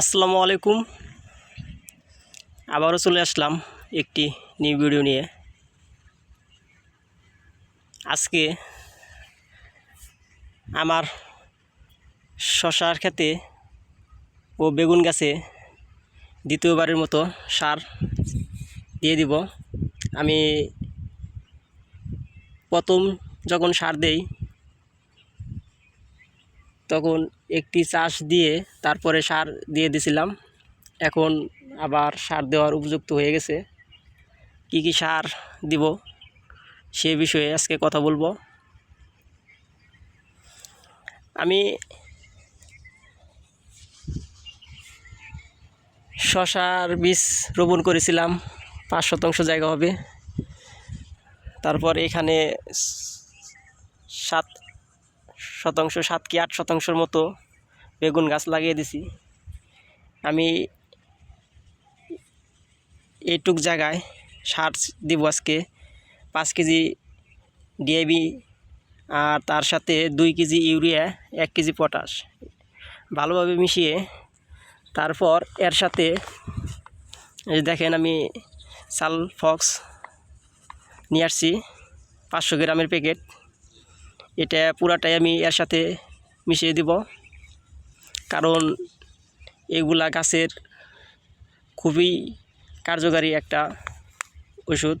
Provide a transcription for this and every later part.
আসসালামু আলাইকুম। আবারও চলে আসলাম একটি নিউ ভিডিও নিয়ে। আজকে আমার শশার খেতে ও বেগুন গাছে দ্বিতীয়বারের মতো সার দিয়ে দিব। আমি প্রথম যখন সার দেই তখন একটি চাষ দিয়ে তারপরে সার দিয়ে দিছিলাম। এখন আবার সার দেওয়ার উপযুক্ত হয়ে গেছে। কি কি সার দিব সে বিষয়ে আজকে কথা বলব। আমি শশার বীজ রোপণ করেছিলাম, পাঁচ শতাংশ জায়গা হবে। তারপর এখানে সাত শতাংশ সাত কি আট শতাংশের মতো বেগুন গাছ লাগিয়ে দিছি। আমি এইটুক জায়গায় সার দিব আজকে। পাঁচ কেজি ডিএবি আর তার সাথে দুই কেজি ইউরিয়া, এক কেজি পটাশ। ভালোভাবে মিশিয়ে তারপর এর সাথে দেখেন আমি সালফক্স নিয়ে আসছি পাঁচশো গ্রামের প্যাকেট। এটা পুরাটাই আমি এর সাথে মিশিয়ে দিব। কারণ এগুলা গাছের খুবই কার্যকারী একটা ওষুধ।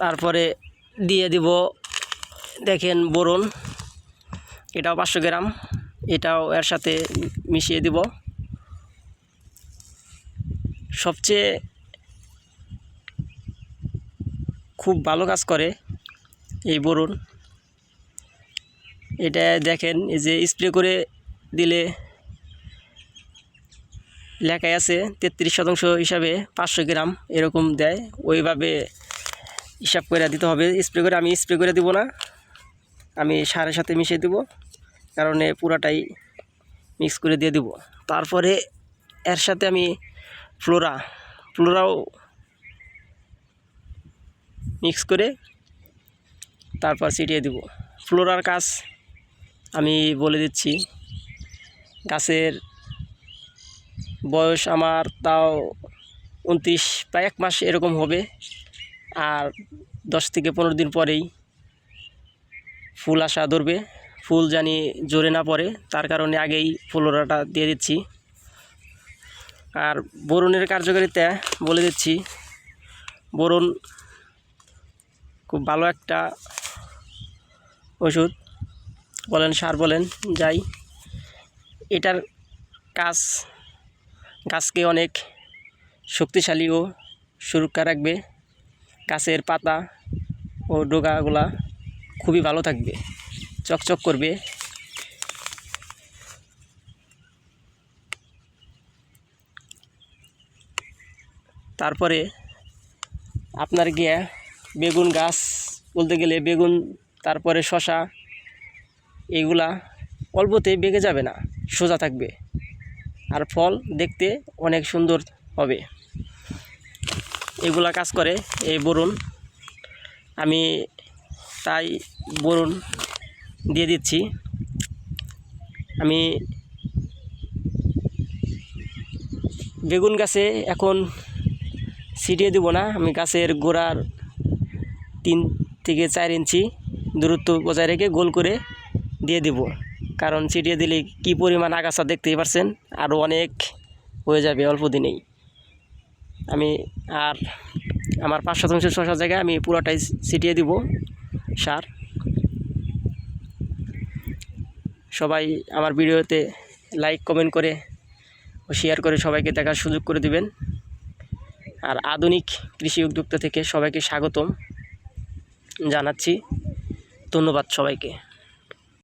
তারপরে দিয়ে দিব, দেখেন বোরন, এটাও পাঁচশো গ্রাম, এটাও এর সাথে মিশিয়ে দিব। সবচেয়ে খুব ভালো কাজ করে এই বরুণ। এটা দেখেন, এই যে স্প্রে করে দিলে লেখায় আছে তেত্রিশ শতাংশ হিসাবে পাঁচশো গ্রাম এরকম দেয়। ওইভাবে হিসাব করে দিতে হবে। স্প্রে করে আমি স্প্রে করে দিব না। আমি সারের সাথে মিশিয়ে দেব, কারণে পুরাটাই মিক্স করে দিয়ে দিব। তারপরে এর সাথে আমি ফ্লোরা, ফ্লোরাও মিক্স করে তারপর ছিটিয়ে দিব। ফ্লোরার কাজ আমি বলে দিচ্ছি। গাছের বয়স আমার তাও উনত্রিশ, প্রায় এক মাস এরকম হবে। আর দশ থেকে পনেরো দিন পরেই ফুল আসা ধরবে। ফুল জানি জোরে না পড়ে, তার কারণে আগেই ফ্লোরাটা দিয়ে দিচ্ছি। আর বোরনের কার্যকারিতা বলে দিচ্ছি। বোরন খুব ভালো একটা ওষুধ বলেন, সার বলেন, যাই। এটার কাজ, গাছকে অনেক শক্তিশালী ও সুরক্ষা রাখবে। গাছের পাতা ও ডোগাগুলা খুবই ভালো থাকবে, চকচক করবে। তারপরে আপনার গিয়ে বেগুন গাছ বলতে গেলে বেগুন তারপরে শশা, এগুলা অল্পতে বেগে যাবে না, সোজা থাকবে। আর ফল দেখতে অনেক সুন্দর হবে। এগুলা কাজ করে এই বরুণ। আমি তাই বরুণ দিয়ে দিচ্ছি। আমি বেগুন গাছে এখন ছিটিয়ে দেবো না। আমি গাছের গোড়ার তিন থেকে চার ইঞ্চি দূরত্ব বজায় রেখে গোল করে দিয়ে দেব। কারণ ছিটিয়ে দিলে কি পরিমাণ আগাছা দেখতেই পারছেন আরও অনেক হয়ে যাবে অল্প দিনেই। আমি আর আমার পাঁচ শতাংশ শশার জায়গায় আমি পুরোটাই ছিটিয়ে দিব সার। সবাই আমার ভিডিওতে লাইক কমেন্ট করে ও শেয়ার করে সবাইকে দেখার সুযোগ করে দিবেন। আর আধুনিক কৃষি উদ্যোক্তা থেকে সবাইকে স্বাগতম জানাচ্ছি। ধন্যবাদ সবাইকে।